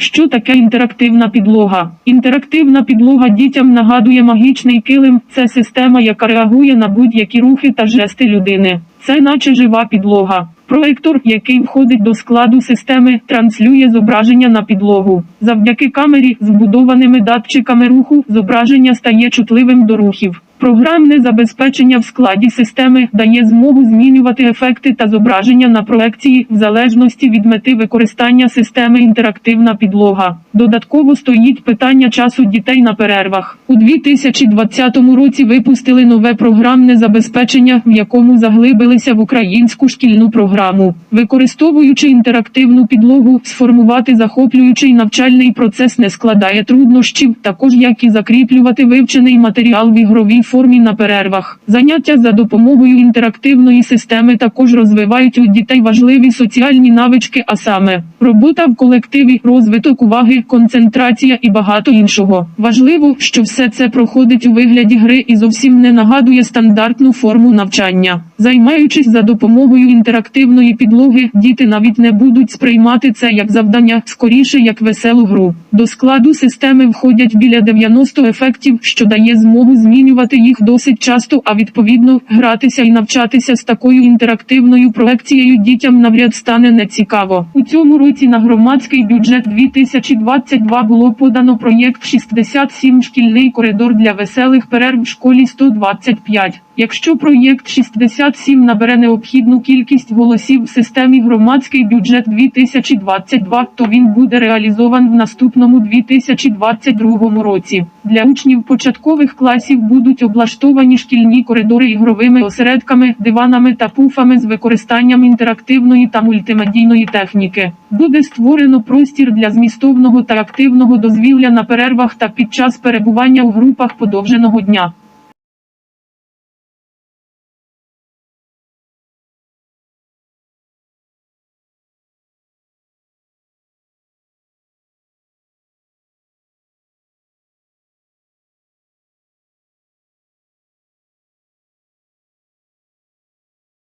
Що таке інтерактивна підлога? Інтерактивна підлога дітям нагадує магічний килим. Це система, яка реагує на будь-які рухи та жести людини. Це наче жива підлога. Проектор, який входить до складу системи, транслює зображення на підлогу. Завдяки камері з вбудованими датчиками руху зображення стає чутливим до рухів. Програмне забезпечення в складі системи дає змогу змінювати ефекти та зображення на проекції в залежності від мети використання системи інтерактивна підлога. Додатково стоїть питання часу дітей на перервах. У 2020 році випустили нове програмне забезпечення, в якому заглибилися в українську шкільну програму. Використовуючи інтерактивну підлогу, сформувати захоплюючий навчальний процес не складає труднощів, також як і закріплювати вивчений матеріал в ігровій формі на перервах. Заняття за допомогою інтерактивної системи також розвивають у дітей важливі соціальні навички, а саме робота в колективі, розвиток уваги, концентрація і багато іншого. Важливо, що все це проходить у вигляді гри і зовсім не нагадує стандартну форму навчання. Займаючись за допомогою інтерактивної підлоги, діти навіть не будуть сприймати це як завдання, скоріше як веселу гру. До складу системи входять біля 90 ефектів, що дає змогу змінювати їх досить часто, а відповідно гратися і навчатися з такою інтерактивною проекцією дітям навряд стане нецікаво. У цьому році на громадський бюджет 2022 було подано проєкт 67 шкільний коридор для веселих перерв в школі 125. Якщо проєкт 67 набере необхідну кількість голосів в системі громадський бюджет 2022, то він буде реалізован в наступному 2022 році. Для учнів початкових класів будуть облаштовані шкільні коридори ігровими осередками, диванами та пуфами з використанням інтерактивної та мультимедійної техніки. Буде створено простір для змістовного та активного дозвілля на перервах та під час перебування у групах подовженого дня.